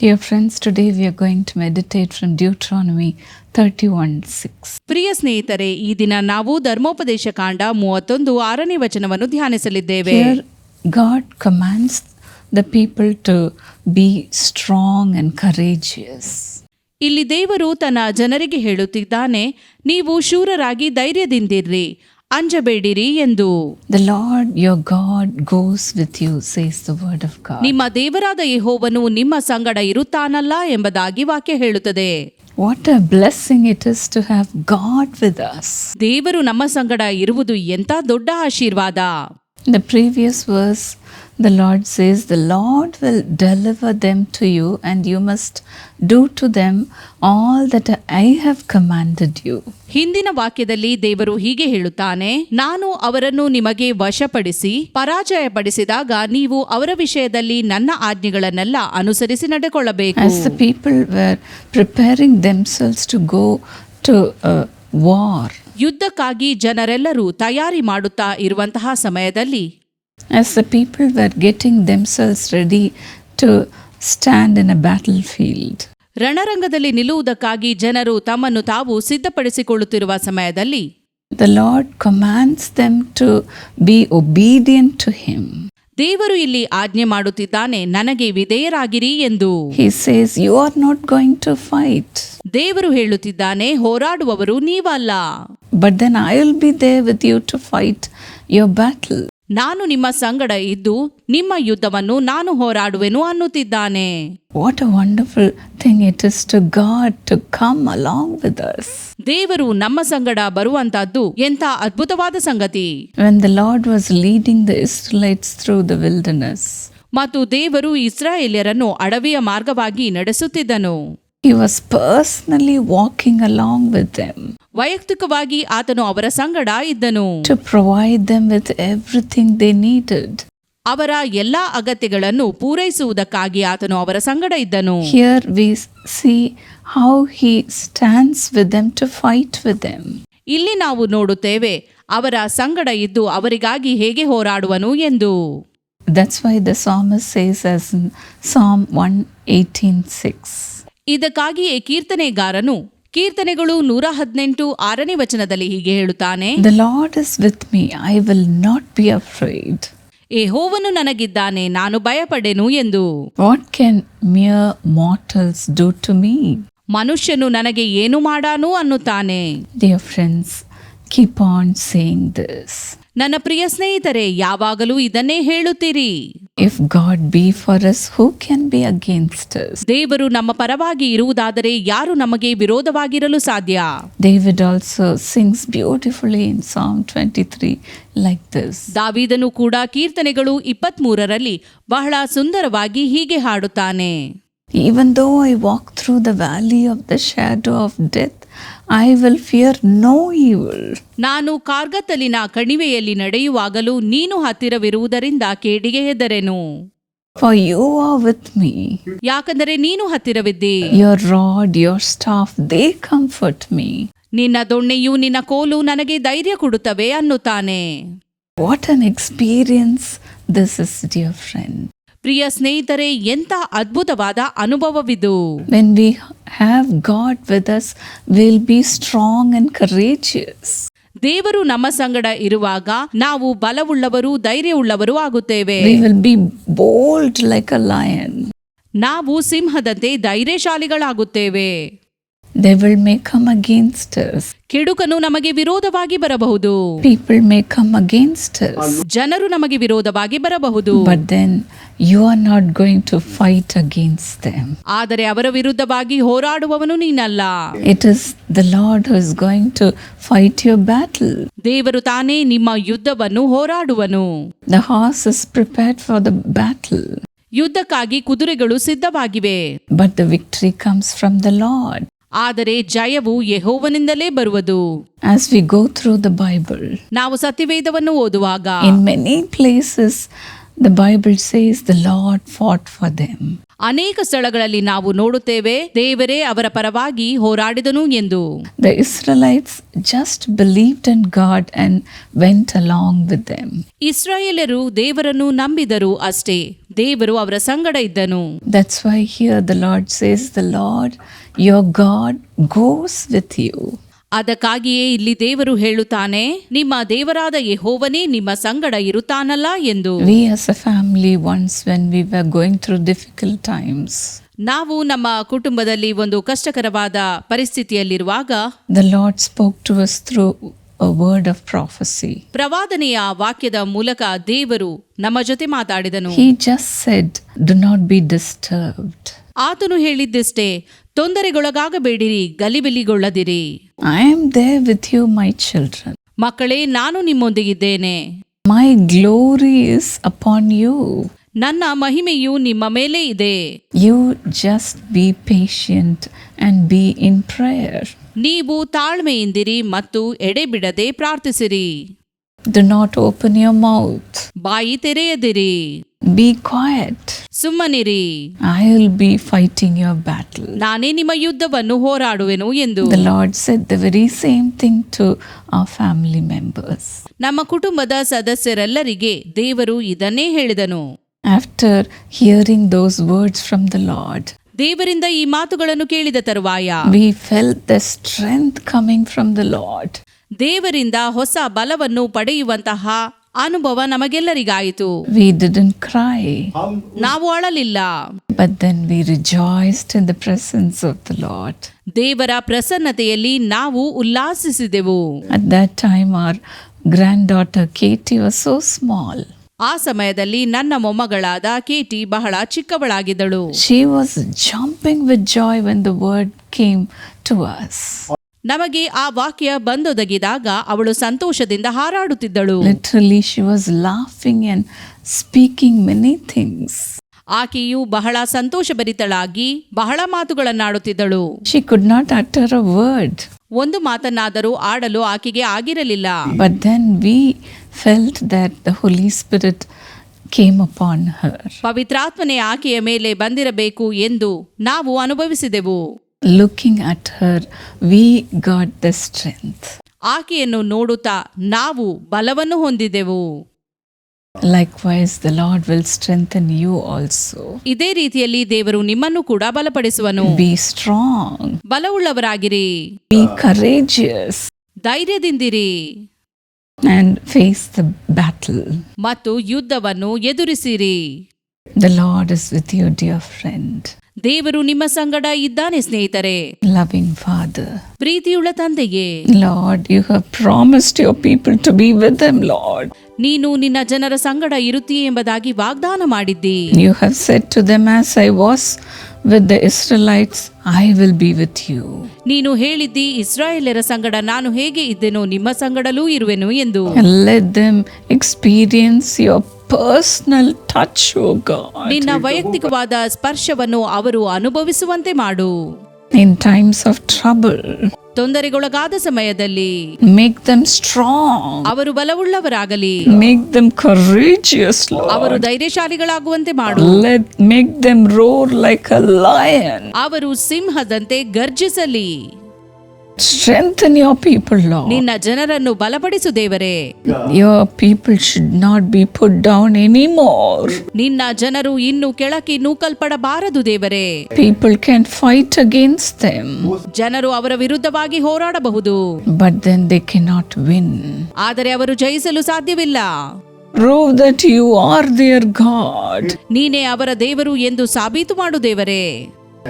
Dear friends today we are going to meditate from Deuteronomy thirty one six ಪ್ರಿಯ ಸ್ನೇಹಿತರೆ ಈ ದಿನ ನಾವು ಧರ್ಮೋಪದೇಶ ಕಾಂಡ ಮೂವತ್ತೊಂದು ಆರನೇ ವಚನವನ್ನು ಧ್ಯಾನಿಸಲಿದ್ದೇವೆ. God commands the people to be strong and courageous ಇಲ್ಲಿ ದೇವರು ತನ್ನ ಜನರಿಗೆ ಹೇಳುತ್ತಿದ್ದಾನೆ ನೀವು ಶೂರರಾಗಿ ಧೈರ್ಯದಿಂದಿರ್ರಿ ಅಂಜಬೇಡಿರಿ ಎಂದು. The Lord your God goes with you says the word of God ನಿಮ್ಮ ದೇವರಾದ ಯೆಹೋವನು ನಿಮ್ಮ ಸಂಗಡ ಇರುತ್ತಾನಲ್ಲ ಎಂಬುದಾಗಿ ವಾಕ್ಯ ಹೇಳುತ್ತದೆ. What a blessing it is to have god with us. ದೇವರು ನಮ್ಮ ಸಂಗಡ ಇರುವುದು ಎಂತ ದೊಡ್ಡ ಆಶೀರ್ವಾದ. The previous verse the Lord says, The Lord will deliver them to you, and you must do to them all that I have commanded you. ಹಿಂದಿನ ವಾಕ್ಯದಲ್ಲಿ ದೇವರು ಹೀಗೆ ಹೇಳುತ್ತಾನೆ ನಾನು ಅವರನ್ನು ನಿಮಗೆ ವಶಪಡಿಸಿ ಪರಾಜಯಪಡಿಸಿದಾಗ ನೀವು ಅವರ ವಿಷಯದಲ್ಲಿ ನನ್ನ ಆಜ್ಞೆಗಳನ್ನೆಲ್ಲ ಅನುಸರಿಸಿ ನಡೆಕೊಳ್ಳಬೇಕು As the people were preparing themselves to go to a war, ಯುದ್ಧಕ್ಕಾಗಿ ಜನರೆಲ್ಲರೂ ತಯಾರಿ ಮಾಡುತ್ತಾ ಇರುವಂತಹ ಸಮಯದಲ್ಲಿ as the people were getting themselves ready to stand in a battlefield, ರಣರಂಗದಲ್ಲಿ ನಿಲ್ಲುವುದಕ್ಕಾಗಿ ಜನರು ತಮ್ಮನ್ನು ತಾವು ಸಿದ್ಧಪಡಿಸಿಕೊಳ್ಳುತ್ತಿರುವ ಸಮಯದಲ್ಲಿ the Lord commands them to be obedient to Him. ದೇವರು ಇಲ್ಲಿ ಆಜ್ಞೆ ಮಾಡುತ್ತಿದ್ದಾನೆ ನನಗೆ ವಿಧೇಯರಾಗಿರಿ ಎಂದು He says, You are not going to fight, ದೇವರು ಹೇಳುತ್ತಿದ್ದಾನೆ ಹೋರಾಡುವವರು ನೀವಲ್ಲ but then I will be there with you to fight your battle. ನಾನು ನಿಮ್ಮ ಸಂಗಡ ಇದ್ದು ನಿಮ್ಮ ಯುದ್ಧವನ್ನು ನಾನು ಹೋರಾಡುವೆನು ಅನ್ನುತ್ತಿದ್ದಾನೆ. What a wonderful thing it is to God to come along with us ದೇವರು ನಮ್ಮ ಸಂಗಡ ಬರುವಂತಹದ್ದು ಎಂಥ ಅದ್ಭುತವಾದ ಸಂಗತಿ. When the Lord was leading the Israelites through the wilderness ಮತ್ತು ದೇವರು ಇಸ್ರಾಯೇಲ್ಯರನ್ನು ಅಡವಿಯ ಮಾರ್ಗವಾಗಿ ನಡೆಸುತ್ತಿದ್ದನು. He was personally walking along with them ವೈಯಕ್ತಿಕವಾಗಿ ಆತನು ಅವರ ಸಂಗಡ ಇದ್ದನು. To provide them with everything they needed ಅವರ ಎಲ್ಲಾ ಅಗತ್ಯಗಳನ್ನು ಪೂರೈಸುವುದಕ್ಕಾಗಿ ಆತನು ಅವರ ಸಂಗಡ ಇದ್ದನು. Here we see how he stands with them to fight with them ಇಲ್ಲಿ ನಾವು ನೋಡುತ್ತೇವೆ ಅವರ ಸಂಗಡ ಇದ್ದು ಅವರಿಗಾಗಿ ಹೇಗೆ ಹೋರಾಡುವನು ಎಂದು. That's why the psalm says psalm one eighteen six ಇದಕ್ಕಾಗಿಯೇ ಕೀರ್ತನೆಗಾರನು ಕೀರ್ತನೆಗಳು ನೂರ ಹದಿನೆಂಟು ಆರನೇ ವಚನದಲ್ಲಿ ಹೀಗೆ ಹೇಳುತ್ತಾನೆ. The Lord is with me I will not be afraid ಏ ಹೋವನು ನನಗಿದ್ದಾನೆ ನಾನು ಭಯಪಡೆನು ಎಂದು. What can mere mortals do to me ಮನುಷ್ಯನು ನನಗೆ ಏನು ಮಾಡಾನು ಅನ್ನುತ್ತಾನೆ. Dear friends keep on saying this ನನ್ನ ಪ್ರಿಯ ಸ್ನೇಹಿತರೆ ಯಾವಾಗಲೂ ಇದನ್ನೇ ಹೇಳುತ್ತೀರಿ. If God be for us who can be us? ದೇವರು ನಮ್ಮ ಪರವಾಗಿ ಇರುವುದಾದರೆ ಯಾರು ನಮಗೆ ವಿರೋಧವಾಗಿರಲು ಸಾಧ್ಯ? David also sings beautifully in song twenty three like this ದಾವಿದನು ಕೂಡ ಕೀರ್ತನೆಗಳು ಇಪ್ಪತ್ ಮೂರರಲ್ಲಿ ಬಹಳ ಸುಂದರವಾಗಿ ಹೀಗೆ ಹಾಡುತ್ತಾನೆ. Even though I walk through the valley of the shadow of death I will fear no evil. ನಾನು ಕಾರ್ಗತ್ತಲಿನ ಕಣಿವೆಯಲ್ಲಿ ನಡೆಯುವಾಗಲೂ ನೀನು ಹತ್ತಿರವಿರುವುದರಿಂದ ಕೇಡಿಗೆ ಹೆದರೆನು For you are with me. ಯಾಕಂದರೆ ನೀನು ಹತ್ತಿರವಿದ್ದಿ your rod your staff they comfort me ನಿನ್ನ ದೊಣ್ಣೆಯು ನಿನ್ನ ಕೋಲು ನನಗೆ ಧೈರ್ಯ ಕೊಡುತ್ತವೆ ಅನ್ನುತ್ತಾನೆ what an experience this is dear friend. ಪ್ರಿಯ ಸ್ನೇಹಿತರೆ ಎಂಥ ಅದ್ಭುತವಾದ ಅನುಭವವಿದು when we have God with us will be strong and courageous. ದೇವರು ನಮ್ಮ ಸಂಗಡ ಇರುವಾಗ ನಾವು ಬಲವುಳ್ಳವರು ಧೈರ್ಯವುಳ್ಳವರು ಆಗುತ್ತೇವೆ We will be bold like a lion. ನಾವು ಸಿಂಹದಂತೆ ಧೈರ್ಯಶಾಲಿಗಳಾಗುತ್ತೇವೆ Devil may come against us. ಕೆಡುಕನು ನಮಗೆ ವಿರೋಧವಾಗಿ ಬರಬಹುದು People may come against us. ಜನರು ನಮಗೆ ವಿರೋಧವಾಗಿ ಬರಬಹುದು But then you are not going to fight against them. ಆದರೆ ಅವರ ವಿರುದ್ಧವಾಗಿ ಹೋರಾಡುವವನು ನೀನಲ್ಲ It is the Lord who is going to fight your battle. ದೇವರು ತಾನೇ ನಿಮ್ಮ ಯುದ್ಧವನ್ನು ಹೋರಾಡುವನು The horse is prepared for the battle, ಯುದ್ಧಕ್ಕಾಗಿ ಕುದುರೆಗಳು ಸಿದ್ಧವಾಗಿವೆ but the victory comes from the Lord. ಆದರೆ ಜಯವು ಯೆಹೋವನಿಂದಲೇ ಬರುವುದು As we go through the Bible, ನಾವು ಸತ್ಯವೇದವನ್ನು ಓದುವಾಗ in many places, the Bible says the Lord fought for them. ಅನೇಕ ಸ್ಥಳಗಳಲ್ಲಿ ನಾವು ನೋಡುತ್ತೇವೆ ದೇವರೇ ಅವರ ಪರವಾಗಿ ಹೋರಾಡಿದನು ಎಂದು. The Israelites just believed in God and went along with them ಇಸ್ರಾಯೇಲರು ದೇವರನ್ನು ನಂಬಿದರು ಅಷ್ಟೇ ದೇವರು ಅವರ ಸಂಗಡ ಇದ್ದನು. That's why here the Lord says the Lord your God goes with you ಅದಕ್ಕಾಗಿಯೇ ಇಲ್ಲಿ ದೇವರು ಹೇಳುತ್ತಾನೆ ನಿಮ್ಮ ದೇವರಾದ ಯೆಹೋವನೇ ನಿಮ್ಮ ಸಂಗಡ ಇರುತ್ತಾನಲ್ಲ ಎಂದು. We as a family, once when we were going through difficult times, ನಾವು ನಮ್ಮ ಕುಟುಂಬದಲ್ಲಿ ಒಂದು ಕಷ್ಟಕರವಾದ ಪರಿಸ್ಥಿತಿಯಲ್ಲಿರುವಾಗ the Lord spoke to us through a word of prophecy. ಪ್ರವಾದನೆಯ ವಾಕ್ಯದ ಮೂಲಕ ದೇವರು ನಮ್ಮ ಜೊತೆ ಮಾತಾಡಿದನು. He just said Do not be disturbed ಆತನು ಹೇಳಿದ್ದಿಷ್ಟೇ ತೊಂದರೆಗೊಳಗಾಗಬೇಡಿರಿ ಗಲಿಬಿಲಿಗೊಳ್ಳದಿರಿ. I am there with you my children ಮಕ್ಕಳೇ ನಾನು ನಿಮ್ಮೊಂದಿಗಿದ್ದೇನೆ. My glory is upon you ನನ್ನ ಮಹಿಮೆಯು ನಿಮ್ಮ ಮೇಲೆ ಇದೆ. You just be patient and be in prayer ನೀವು ತಾಳ್ಮೆಯಿಂದಿರಿ ಮತ್ತು ಎಡೆಬಿಡದೆ ಪ್ರಾರ್ಥಿಸಿರಿ. Do not open your mouth. ಬಾಯಿ ತೆರೆಯದಿರಿ Be quiet. ಸುಮ್ಮನಿರಿ I will be fighting your battle. ನಾನೇ ನಿಮ್ಮ ಯುದ್ಧವನ್ನು ಹೋರಾಡುವೆನು ಎಂದು The Lord said the very same thing to our family members. ನಮ್ಮ ಕುಟುಂಬದ ಸದಸ್ಯರೆಲ್ಲರಿಗೆ ದೇವರು ಇದನ್ನೇ ಹೇಳಿದನು After hearing those words from the Lord, ದೇವರಿಂದ ಈ ಮಾತುಗಳನ್ನು ಕೇಳಿದ ತರುವಾಯ we felt the strength coming from the Lord. ದೇವರಿಂದ ಹೊಸ ಬಲವನ್ನು ಪಡೆಯುವಂತಹ ಅನುಭವ ನಮಗೆಲ್ಲರಿಗಾಯಿತು We didn't cry, ನಾವು ಅಳಲಿಲ್ಲ but then we rejoiced in the presence of the Lord. ದೇವರ ಪ್ರಸನ್ನತೆಯಲ್ಲಿ ನಾವು ಉಲ್ಲಾಸಿಸಿದೆವು At that time, our granddaughter Katie was so small. ಆ ಸಮಯದಲ್ಲಿ ನನ್ನ ಮೊಮ್ಮಗಳಾದ ಕೇಟಿ ಬಹಳ ಚಿಕ್ಕವಳಾಗಿದ್ದಳು She was jumping with joy when the word came to us. ನಮಗೆ ಆ ವಾಕ್ಯ ಬಂದೊದಗಿದಾಗ ಅವಳು ಸಂತೋಷದಿಂದ ಹಾರಾಡುತ್ತಿದ್ದಳು. Literally she was laughing and speaking many things ಆಕೆಯು ಬಹಳ ಸಂತೋಷಭರಿತಳಾಗಿ ಬಹಳ ಮಾತುಗಳನ್ನಾಡುತ್ತಿದ್ದಳು. She could not utter a word ಒಂದು ಮಾತನ್ನಾದರೂ ಆಡಲು ಆಕೆಗೆ ಆಗಿರಲಿಲ್ಲ. But then we felt that the Holy Spirit came upon her ಪವಿತ್ರಾತ್ಮನೆ ಆಕೆಯ ಮೇಲೆ ಬಂದಿರಬೇಕು ಎಂದು ನಾವು ಅನುಭವಿಸಿದೆವು. Looking at her, we got the strength. ಆಕೆಯನ್ನು ನೋಡುತ್ತಾ ನಾವು ಬಲವನ್ನು ಹೊಂದಿದೆವು Likewise, the Lord will strengthen you also. ಇದೇ ರೀತಿಯಲ್ಲಿ ದೇವರು ನಿಮ್ಮನ್ನು ಕೂಡ ಬಲಪಡಿಸುವನು Be strong, ಬಲವುಳ್ಳವರಾಗಿರಿ be courageous, ಧೈರ್ಯದಿಂದಿರಿ and face the battle. ಮತ್ತು ಯುದ್ಧವನ್ನು ಎದುರಿಸಿರಿ The Lord is with you, dear friend. ದೇವರು ನಿಮ್ಮ ಸಂಗಡ ಇದ್ದಾನೆ ಸ್ನೇಹಿತರೆ. ಲವಿಂಗ್ ಫಾದರ್ ಪ್ರೀತಿಯುಳ್ಳ ತಂದೆಯೇ. Lord you have promised your people to be with them Lord ನೀನು ನಿನ್ನ ಜನರ ಸಂಗಡ ಇರುತ್ತೀ ಎಂಬುದಾಗಿ ವಾಗ್ದಾನ ಮಾಡಿದ್ದಿ. You have said to them as I was with the Israelites I will be with you ನೀನು ಹೇಳಿದ್ದಿ ಇಸ್ರಾಯೇಲರ ಸಂಗಡ ನಾನು ಹೇಗೆ ಇದ್ದೆನೋ ನಿಮ್ಮ ಸಂಗಡಲೂ ಇರುವೆನು ಎಂದು. Let them experience your personal touch, O God. ನಿನ್ನ ವೈಯಕ್ತಿಕವಾದ ಸ್ಪರ್ಶವನ್ನು ಅವರು ಅನುಭವಿಸುವಂತೆ ಮಾಡು In times of trouble, ತೊಂದರೆಗೊಳಗಾದ ಸಮಯದಲ್ಲಿ make them strong, ಅವರು ಬಲವುಳ್ಳವರಾಗಲಿ make them courageous, ಅವರು Lord. ಧೈರ್ಯಶಾಲಿಗಳಾಗುವಂತೆ ಮಾಡು Let make them roar like a lion. ಅವರು ಸಿಂಹದಂತೆ ಗರ್ಜಿಸಲಿ Strengthen your people, Lord. ನಿನ್ನ ಜನರನ್ನು ಬಲಪಡಿಸು ದೇವರೇ Your people should not be put down anymore. ನಿನ್ನ ಜನರು ಇನ್ನು ಕೆಳಕ್ಕೆ ನೂಕಲ್ಪಡಬಾರದು ದೇವರೇ People can fight against them, ಜನರು ಅವರ ವಿರುದ್ಧವಾಗಿ ಹೋರಾಡಬಹುದು but then they cannot win. ಆದರೆ ಅವರು ಜಯಿಸಲು ಸಾಧ್ಯವಿಲ್ಲ Prove that you are their God. ನೀನೇ ಅವರ ದೇವರು ಎಂದು ಸಾಬೀತು ಮಾಡು ದೇವರೇ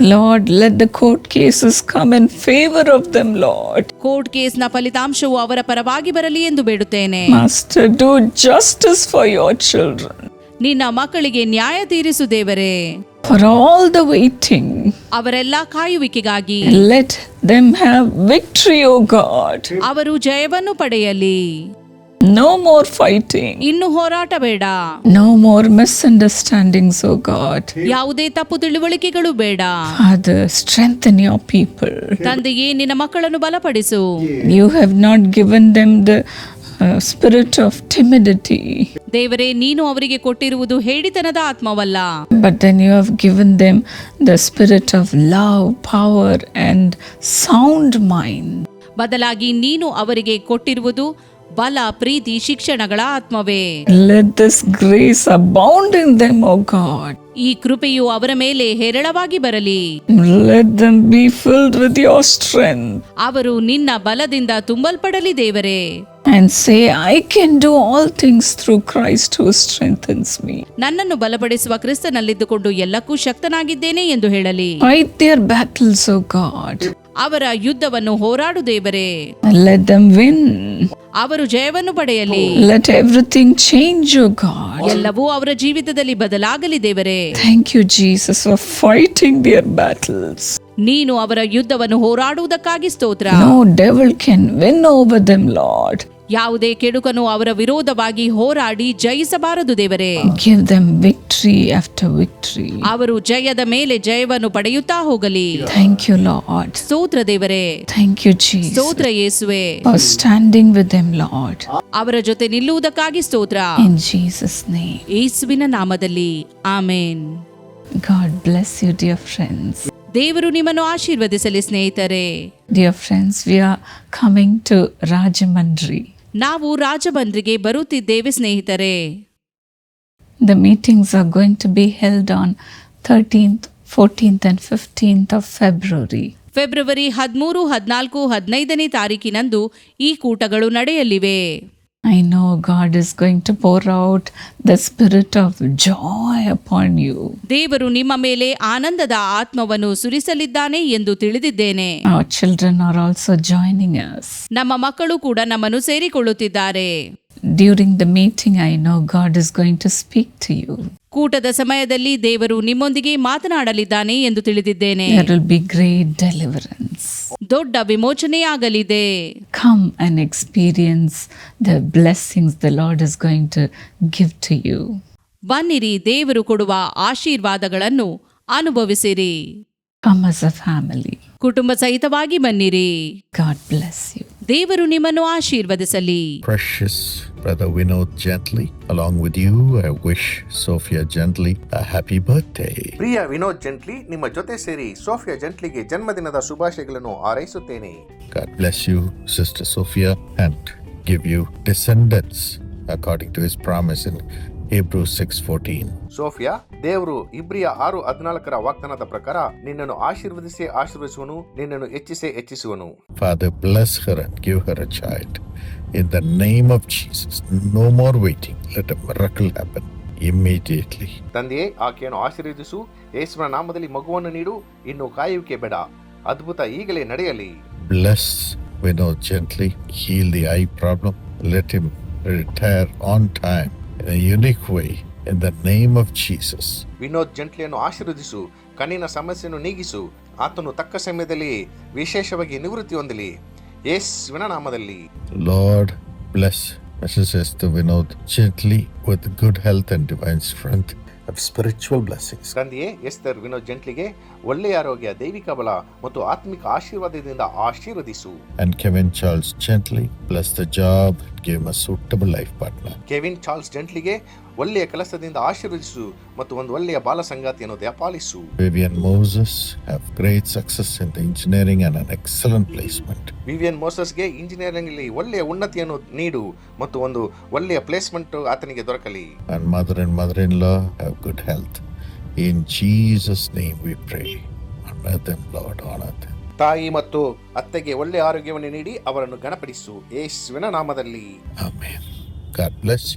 Lord let the court cases come in favour of them Lord court ಕೇಸ್ನ ಫಲಿತಾಂಶವು ಅವರ ಪರವಾಗಿ ಬರಲಿ ಎಂದು ಬೇಡುತ್ತೇನೆ. Master do justice for your children ನಿನ್ನ ಮಕ್ಕಳಿಗೆ ನ್ಯಾಯ ತೀರಿಸು ದೇವರೇ. ಫಾರ್ ಆಲ್ ದ ವೈಟಿಂಗ್ ಅವರೆಲ್ಲ ಕಾಯುವಿಕೆಗಾಗಿ let them have victory O God ಅವರು ಜಯವನ್ನು ಪಡೆಯಲಿ. ನೋ ಮೋರ್ ಫೈಟಿಂಗ್ ಇನ್ನು ಹೋರಾಟ ಬೇಡ. No more misunderstanding so God ಯಾವುದೇ ತಪ್ಪು ತಿಳುವಳಿಕೆಗಳು ಬೇಡ. ಅದು ಸ್ಟ್ರೆಂತ್ ಇನ್ ಯೋರ್ ಪೀಪಲ್ ತಂದೆಯೇ ನಿನ್ನ ಮಕ್ಕಳನ್ನು ಬಲಪಡಿಸು. You have not given them the spirit of timidity ದೇವರೇ ನೀನು ಅವರಿಗೆ ಕೊಟ್ಟಿರುವುದು ಹೇಳಿತನದ ಆತ್ಮವಲ್ಲ. But then you have given them the spirit of love power and sound mind ಬದಲಾಗಿ ನೀನು ಅವರಿಗೆ ಕೊಟ್ಟಿರುವುದು ಬಲ ಪ್ರೀತಿ ಶಿಕ್ಷಣಗಳ ಆತ್ಮವೇ Let this grace abound in them, O God. ಈ ಕೃಪೆಯು ಅವರ ಮೇಲೆ ಹೇರಳವಾಗಿ ಬರಲಿ Let them be filled with your strength ಅವರು ನಿನ್ನ ಬಲದಿಂದ ತುಂಬಲ್ಪಡಲಿ ದೇವರೇ and say, I can do all things through Christ who strengthens me. ನನ್ನನ್ನು ಬಲಪಡಿಸುವ ಕ್ರಿಸ್ತನಲ್ಲಿದ್ದುಕೊಂಡು ಎಲ್ಲಕ್ಕೂ ಶಕ್ತನಾಗಿದ್ದೇನೆ ಎಂದು ಹೇಳಲಿ Fight their battles, O God. ಅವರ ಯುದ್ಧವನ್ನು ಹೋರಾಡು ದೇವರೇ ಲೆಟ್ let them win. ಅವರು ಜಯವನ್ನು ಪಡೆಯಲಿ Let everything change, O God. ಎಲ್ಲವೂ ಅವರ ಜೀವಿತದಲ್ಲಿ ಬದಲಾಗಲಿ ದೇವರೇ Thank you, Jesus, for fighting their battles. ನೀನು ಅವರ ಯುದ್ಧವನ್ನು ಹೋರಾಡುವುದಕ್ಕಾಗಿ ಸ್ತೋತ್ರ No devil can win over them, Lord. ಯಾವುದೇ ಕೆಡುಕನು ಅವರ ವಿರೋಧವಾಗಿ ಹೋರಾಡಿ ಜಯಿಸಬಾರದು ದೇವರೇ. ವಿಕ್ಟ್ರಿ ಆಫ್ಟರ್ ವಿಕ್ಟ್ರಿ ಅವರು ಜಯದ ಮೇಲೆ ಜಯವನ್ನು ಪಡೆಯುತ್ತಾ ಹೋಗಲಿ. ಥ್ಯಾಂಕ್ ಯು ಲಾರ್ಡ್ ಸೂತ್ರ ದೇವರೇ. ಥ್ಯಾಂಕ್ ಯು ಜೀ ಸೂತ್ರ ಯೇಸುವೆ. ಸ್ಟ್ಯಾಂಡಿಂಗ್ ವಿತ್ ದೆಮ್ ಲಾರ್ಡ್ ಅವರ ಜೊತೆ ನಿಲ್ಲುವುದಕ್ಕಾಗಿ ಸ್ತೋತ್ರ. ಇನ್ ಜೀಸಸ್ ನೇಮ್ ಯೇಸುವಿನ ನಾಮದಲ್ಲಿ. Amen. God bless you dear friends ದೇವರು ನಿಮ್ಮನ್ನು ಆಶೀರ್ವದಿಸಲಿ ಸ್ನೇಹಿತರೆ dear friends we are coming to Rajamandri. ನಾವು ರಾಜಬಂದ್ರಿಗೆ ಬರುತ್ತಿದ್ದೇವೆ ಸ್ನೇಹಿತರೆ The meetings are going to be held on 13th, 14th, and 15th of February. ಫೆಬ್ರವರಿ ಹದಿಮೂರು ಹದಿನಾಲ್ಕು ಹದಿನೈದನೇ ತಾರೀಕಿನಂದು ಈ ಕೂಟಗಳು ನಡೆಯಲಿವೆ I know God is going to pour out the spirit of joy upon you. ದೇವರು ನಿಮ್ಮ ಮೇಲೆ ಆನಂದದ ಆತ್ಮವನ್ನು ಸುರಿಸಲಿದ್ದಾನೆ ಎಂದು ತಿಳಿದಿದ್ದೇನೆ Our children are also joining us. ನಮ್ಮ ಮಕ್ಕಳು ಕೂಡ ನಮ್ಮನ್ನು ಸೇರಿಕೊಳ್ಳುತ್ತಿದ್ದಾರೆ During the meeting, I know God is going to speak to you. ಕೂಟದ ಸಮಯದಲ್ಲಿ ದೇವರು ನಿಮ್ಮೊಂದಿಗೆ ಮಾತನಾಡಲಿದ್ದಾನೆ ಎಂದು ತಿಳಿದಿದ್ದೇನೆ. ದೊಡ್ಡ ವಿಮೋಚನೆಯಾಗಲಿದೆ. Come and experience the blessing the Lord is going to give to you ಬನ್ನಿರಿ ದೇವರು ಕೊಡುವ ಆಶೀರ್ವಾದಗಳನ್ನು ಅನುಭವಿಸಿರಿ. ಕಮ್ ಅಸ್ ಅ ಫ್ಯಾಮಿಲಿ ಕುಟುಂಬ ಸಹಿತವಾಗಿ ಬನ್ನಿರಿ. ಗಾಡ್ ಬ್ಲೆಸ್ ಯು ದೇವರು ನಿಮ್ಮನ್ನು ಆಶೀರ್ವದಿಸಲಿ. Precious Brother Vinod Gently, along with you, I wish Sophia Gently a happy birthday. ಪ್ರಿಯ ವಿನೋದ್ ಜೆಂಟ್ಲಿ ನಿಮ್ಮ ಜೊತೆ ಸೇರಿ ಸೋಫಿಯಾ ಜೆಂಟ್ಲಿಗೆ ಜನ್ಮದಿನದ ಶುಭಾಶಯಗಳನ್ನು ಹಾರೈಸುತ್ತೇನೆ God bless you, Sister Sophia, and give you descendants according to his promise Hebrew six fourteen Sophia ದೇವರು ಇಬ್ರಿಯ ಆರು ಹದಿನಾಲ್ಕರ ವಾಗ್ದಾನದ ಪ್ರಕಾರ ನಿನ್ನನ್ನು ಆಶೀರ್ವದಿಸಿ ಆಶೀರ್ವದಿಸುವನು ನಿನ್ನನ್ನು ಹೆಚ್ಚಿಸಿ ಹೆಚ್ಚಿಸುವನು. In the name of Jesus, no more waiting. Let a miracle happen immediately. ತಂದೆಯೇ ಆಕೆಯನ್ನು ಆಶೀರ್ವದಿಸು. ಯೇಸುವಿನ ನಾಮದಲ್ಲಿ ಮಗುವನ್ನು ನೀಡು. ಇನ್ನು ಕಾಯುವಿಕೆ ಬೇಡ. ಅದ್ಭುತ ಈಗಲೇ ನಡೆಯಲಿ. Bless Vinod Jently heal the eye problem let him retire on time in a unique way. In the name of Jesus. Vinod ಜೆಂಟ್ಲಿಯನ್ನು ಆಶೀರ್ವದಿಸು ಕಣ್ಣಿನ ಸಮಸ್ಯೆಯನ್ನು ನೀಗಿಸು ಆತನು ತಕ್ಕ ಸಮಯದಲ್ಲಿ ವಿಶೇಷವಾಗಿ ನಿವೃತ್ತಿ ಹೊಂದಲಿ ಯೇಸುವಿನ ನಾಮದಲ್ಲಿ Lord, bless Mrs. Esther Vinod gently with good health and divine strength of spiritual blessings. ತಂದೆಯೇ ಎಸ್ತರ್ ವಿನೋದ್ ಜೆಂಟ್ಲಿಗೆ ಒಳ್ಳೆಯ ಆರೋಗ್ಯ ದೈವಿಕ ಬಲ ಮತ್ತು ಆತ್ಮಿಕ ಆಶೀರ್ವಾದದಿಂದ ಆಶೀರ್ವದಿಸು And Kevin Charles gently bless the job, give him a suitable life partner. Kevin Charles ಜೆಂಟ್ಲಿಗೆ ಒಳ್ಳೆಯ ಕೆಲಸದಿಂದ ಆಶೀರ್ವದಿಸು ಮತ್ತು ಒಂದು ಒಳ್ಳೆಯ ಬಾಲ ಸಂಗಾತಿಯನ್ನು ದಯಪಾಲಿಸು Vivian Moses have great success in the engineering and an excellent placement Vivian ಮೋಸಸ್ಗೆ ಇಂಜಿನಿಯರಿಂಗ್ ಅಲ್ಲಿ ಒಳ್ಳೆಯ ಉನ್ನತಿಯನ್ನು ನೀಡು ಮತ್ತು ಒಂದು ಒಳ್ಳೆಯ ಪ್ಲೇಸ್ಮೆಂಟ್ ಆತನಿಗೆ ದೊರಕಲಿ And mother and mother-in-law have good health. In Jesus' name we pray. Honor them Lord honour them. ತಾಯಿ ಮತ್ತು ಅತ್ತೆಗೆ ಒಳ್ಳೆಯ ಆರೋಗ್ಯವನ್ನು ನೀಡಿ ಅವರನ್ನು ಗಣಪಡಿಸು ಯೇಸುವಿನ ನಾಮದಲ್ಲಿ ಆಮೆನ್ ಗಾಡ್ ಬ್ಲೆಸ್.